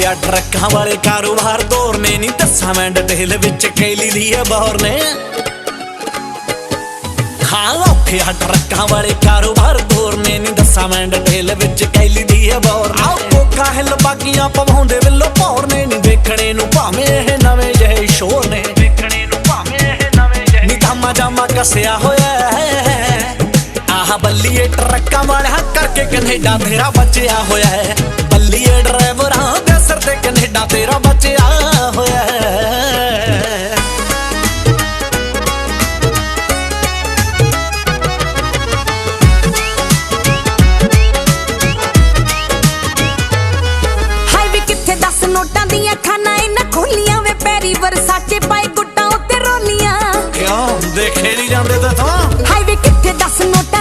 ਔਖਿਆ ਟਰੱਕਾਂ ਵਾਲੇ ਕਾਰੋਬਾਰ ਦੌਰਨੇ ਨਹੀਂ ਦੱਸਾਂ ਮੈਂ ਡਿਟੇਲ ਵਿੱਚ ਕੈਲੀ ਦੀ ਹੈ ਬੌਰ ਨੇ। ਹਾਂ ਔਖਿਆ ਟਰੱਕਾਂ ਵਾਲੇ ਕਾਰੋਬਾਰ ਦੌਰਨੇ ਨਹੀਂ ਦੱਸਾਂ ਮੈਂ ਡਿਟੇਲ ਵਿੱਚ ਕੈਲੀ ਦੀ ਹੈ ਬੌਰ ਆਓ ਕੋਕਾ ਹਿੱਲ ਬਾਗੀਆਂ ਪਵਾਉਂਦੇ ਵਿੱਲੋ ਭੌਰ ਨੇ ਨਹੀਂ ਦੇਖਣੇ ਨੂੰ ਭਾਵੇਂ ਇਹ ਨਵੇਂ ਜਿਹੇ ਸ਼ੋਰ ਨੇ। ਦੇਖਣੇ ਨੂੰ ਭਾਵੇਂ ਇਹ ਨਵੇਂ ਜਿਹੇ ਨਿਤਾਮਾ ਜਾਮਾ ਕੱਸਿਆ ਹੋਇਆ ਹੈ। ਆਹ ਬੱਲੀਏ ਟਰੱਕਾਂ ਵਾਲਿਆ ਕਰਕੇ ਕੈਨੇਡਾ ਤੇਰਾ ਬਚਿਆ ਹੋਇਆ ਹੈ। ਬੱਲੀਏ ਡਰਾਈਵਰ ਕਿੰਨਾ ਤੇਰਾ ਬਚਿਆ ਹੋਇਆ ਹੈ। ਵੀ ਕਿੱਥੇ ਦੱਸ ਨੋਟਾਂ ਦੀਆਂ ਖਾਨਾ ਇਹਨਾਂ ਖੋਲੀਆਂ ਵੇ ਪੈਰੀ ਵਰਸਾਚੇ ਪਾਏ ਗੁੱਟਾਂ ਰੋਲੀਆਂ। ਦੇਖੇ ਨਹੀਂ ਜਾਂਦੇ ਤਾਂ ਹਾਈ ਵੀ ਕਿੱਥੇ ਦੱਸ ਨੋਟਾਂ